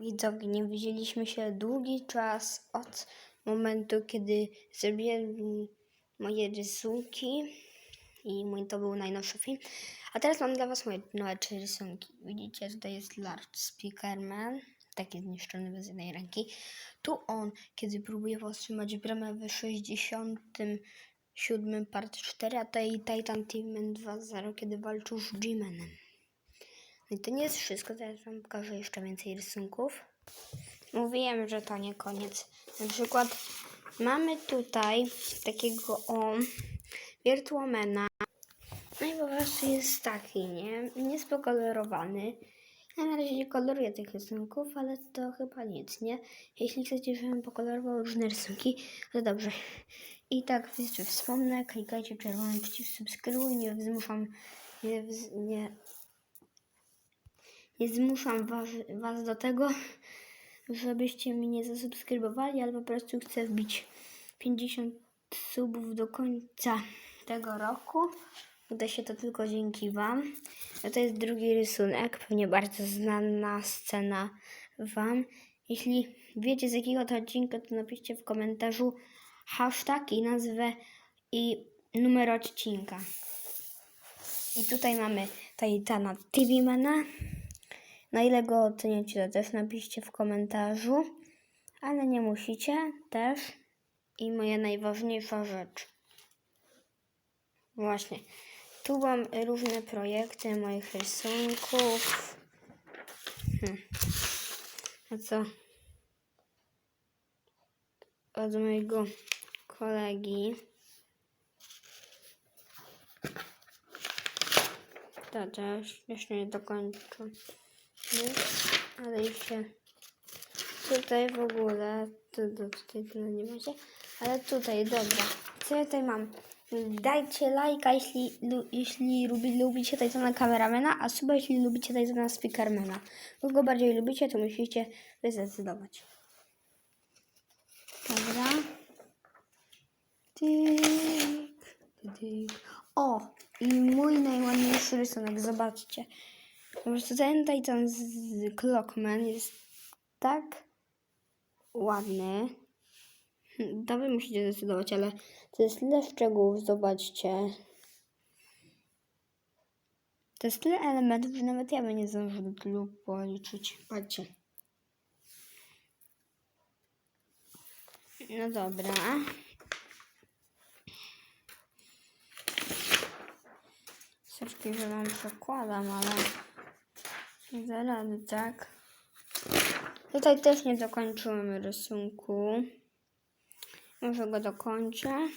Widzowie, nie widzieliśmy się długi czas od momentu, kiedy zrobiłem moje rysunki i mój to był najnowszy film. A teraz mam dla Was moje nowe trzy rysunki. Widzicie, tutaj jest Large Speakerman, taki zniszczony bez jednej ręki. Tu on, kiedy próbuje powstrzymać bramę w 67 part 4, a tutaj Titan Team 2.0, kiedy walczył z G-Manem. I to nie jest wszystko, teraz Wam pokażę jeszcze więcej rysunków. Mówiłem, że to nie koniec. Na przykład mamy tutaj takiego o Virtuomena. No i po prostu jest taki, nie? Niespokolorowany. Ja na razie nie koloruję tych rysunków, ale to chyba nic, nie? Jeśli chcecie, żebym pokolorował różne rysunki, to dobrze. I tak jeszcze wspomnę, klikajcie czerwony przycisk subskrybuj, nie zmuszam, nie, nie, nie zmuszam was, was do tego, żebyście mnie zasubskrybowali, ale po prostu chcę wbić 50 subów do końca tego roku. Uda się to tylko dzięki Wam. To jest drugi rysunek, pewnie bardzo znana scena Wam. Jeśli wiecie z jakiego to odcinka, to napiszcie w komentarzu hashtag i nazwę i numer odcinka. I tutaj mamy Titana TV Mana. Na ile go oceniacie, to też napiszcie w komentarzu. Ale nie musicie też. I moja najważniejsza rzecz. Właśnie. Tu mam różne projekty moich rysunków. Hm. A co? Od mojego kolegi. To też jeszcze nie dokończę. Ale jeszcze tutaj w ogóle, tu, tu, tutaj tyle nie macie, ale tutaj, dobra, co ja tutaj mam? Dajcie lajka, jeśli, lu, jeśli lubi, lubicie Titana Kameramena, a suba, jeśli lubicie Titana Speakermana. Kogo bardziej lubicie, to musicie zdecydować. Dobra. Tyk, tyk. O, i mój najładniejszy rysunek, zobaczcie. Po prostu ten Titan z z Clockman jest tak ładny. To wy musicie zdecydować, ale to jest tyle szczegółów, zobaczcie. To jest tyle elementów, że nawet ja bym nie zdążył do tylu policzyć. Patrzcie. No dobra. Troszkę, że wam przekładam, ale rady, tak? Tutaj też nie dokończyłem rysunku. Może go dokończę,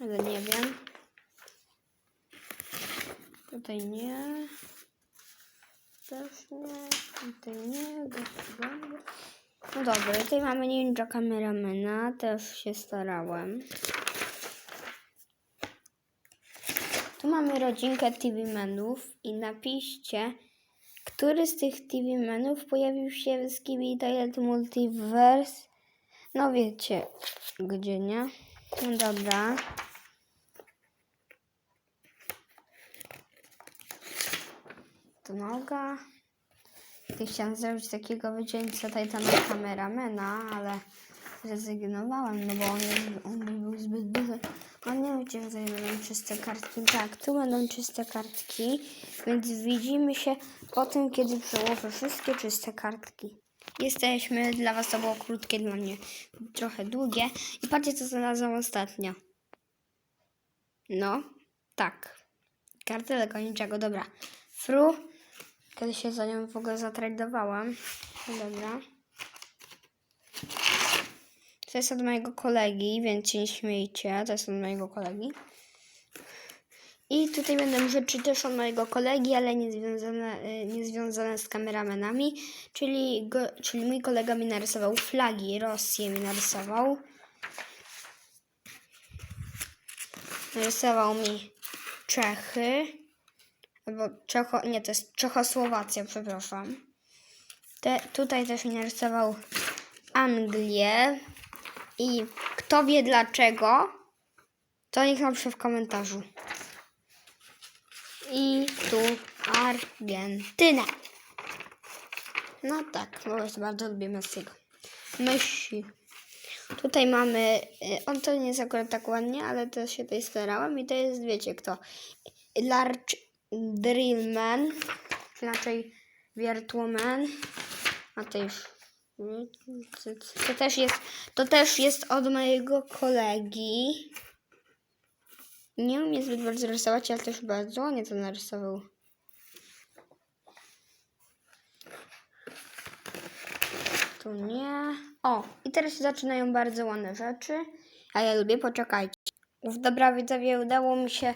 ale nie wiem. Tutaj nie. Też nie. Tutaj nie. Tutaj nie. No dobra, tutaj mamy ninja kameramena. Też się starałem. Tu mamy rodzinkę TV menów i napiszcie, który z tych TV menów pojawił się w Skibidi Toilet Multiverse. No wiecie, gdzie nie? No dobra. To noga. Chciałam zrobić takiego wycięcia Titana kameramena, ale zrezygnowałem, no bo on, jest, on by był zbyt duży. On nie wiem, gdzie będą czyste kartki. Tak, tu będą czyste kartki, więc widzimy się po tym, kiedy przełożę wszystkie czyste kartki. Jesteśmy, dla Was to było krótkie, dla mnie trochę długie. I patrzcie, co znalazłam ostatnio. No, tak. Kartę niczego, dobra. Fru, kiedy się za nią w ogóle zatradowałam. Dobra. To jest od mojego kolegi, więc się nie śmiejcie. To jest od mojego kolegi. I tutaj będą rzeczy też od mojego kolegi, ale nie związane, y, nie związane z kameramenami. Czyli, go, czyli mój kolega mi narysował flagi, Rosję mi narysował. Narysował mi Czechy. Albo Czecho, nie, to jest Czechosłowacja, przepraszam. Te, tutaj też mi narysował Anglię. I kto wie dlaczego, to niech napisze w komentarzu. I tu Argentynę. No tak, bo jest bardzo lubię Messiego. Messi. Tutaj mamy, y, on to nie jest akurat tak ładnie, ale to się tutaj starałem i to jest, wiecie kto, Large Drillman, inaczej Virtuoman, a to już, to też jest, to też jest od mojego kolegi. Nie umiem zbyt bardzo rysować, ale też bardzo ładnie to narysował. Tu nie. O, i teraz się zaczynają bardzo ładne rzeczy. A ja lubię, poczekajcie. Dobra, widzowie, udało mi się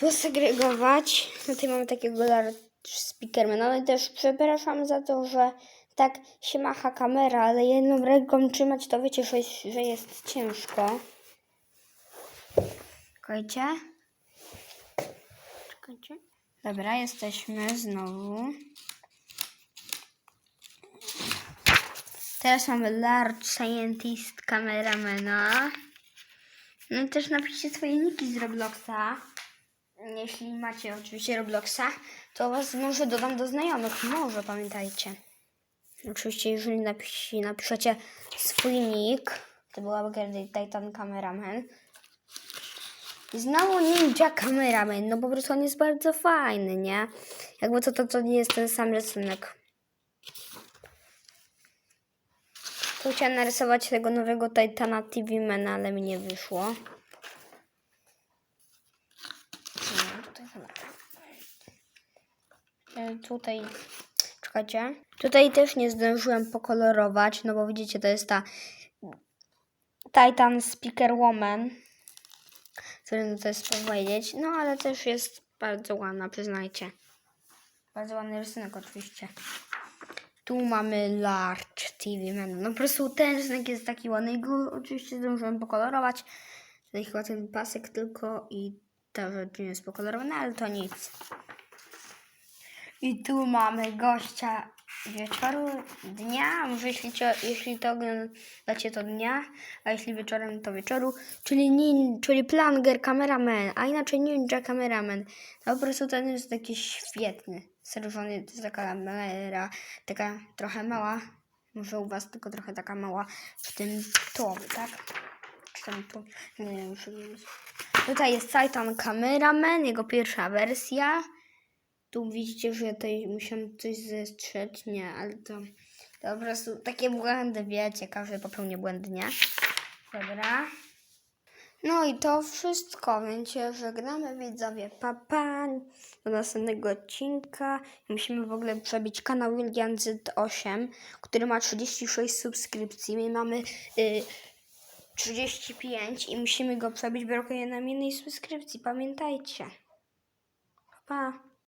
posegregować. Tutaj mamy takiego speakermana. No i też przepraszam za to, że tak się macha kamera, ale jedną ręką trzymać to wiecie, że jest ciężko. Czekajcie. Czekajcie. Dobra, jesteśmy znowu. Teraz mamy Large Scientist Cameramana. No i też napiszcie swoje niki z Robloxa. Jeśli macie oczywiście Robloxa, to was może dodam do znajomych. Może, pamiętajcie. Oczywiście, jeżeli napisz, napiszecie swój nick, to byłaby kiedyś Titan Cameraman. Znowu Ninja Cameraman, no po prostu on jest bardzo fajny, nie? Jakby to, to, to nie jest ten sam rysunek. Tu chciałam narysować tego nowego Titana TV Mana, ale mi nie wyszło. E, Tutaj, czekajcie. Tutaj też nie zdążyłem pokolorować, no bo widzicie, to jest ta Titan Speaker Woman. Trudno to jest powiedzieć, no ale też jest bardzo ładna, przyznajcie. Bardzo ładny rysunek oczywiście. Tu mamy Large TV Man. No po prostu ten rysunek jest taki ładny i go oczywiście zdążyłem pokolorować. Tutaj chyba ten pasek tylko i ta nie jest pokolorowana, ale to nic. I tu mamy gościa wieczoru, dnia, może jeśli, jeśli to oglądacie to dnia, a jeśli wieczorem to wieczoru, czyli, nin, czyli planger cameraman, a inaczej ninja cameraman. No po prostu ten jest taki świetny. Jest to jest taka kamera, taka trochę mała, może u was tylko trochę taka mała w tym tułowy, tak? Czy tam tu, nie wiem, już. Tutaj jest Titan Cameraman, jego pierwsza wersja. Tu widzicie, że tutaj musiałam coś zestrzeć. Nie, ale to, to po prostu takie błędy, wiecie, każdy popełnia błędy, nie? Dobra. No i to wszystko, więc żegnamy widzowie. Pa, pa. Do następnego odcinka. Musimy w ogóle przebić kanał William Z8, który ma 36 subskrypcji. My mamy y, 35 i musimy go przebić, brakuje nam jednej subskrypcji. Pamiętajcie. Pa. pa.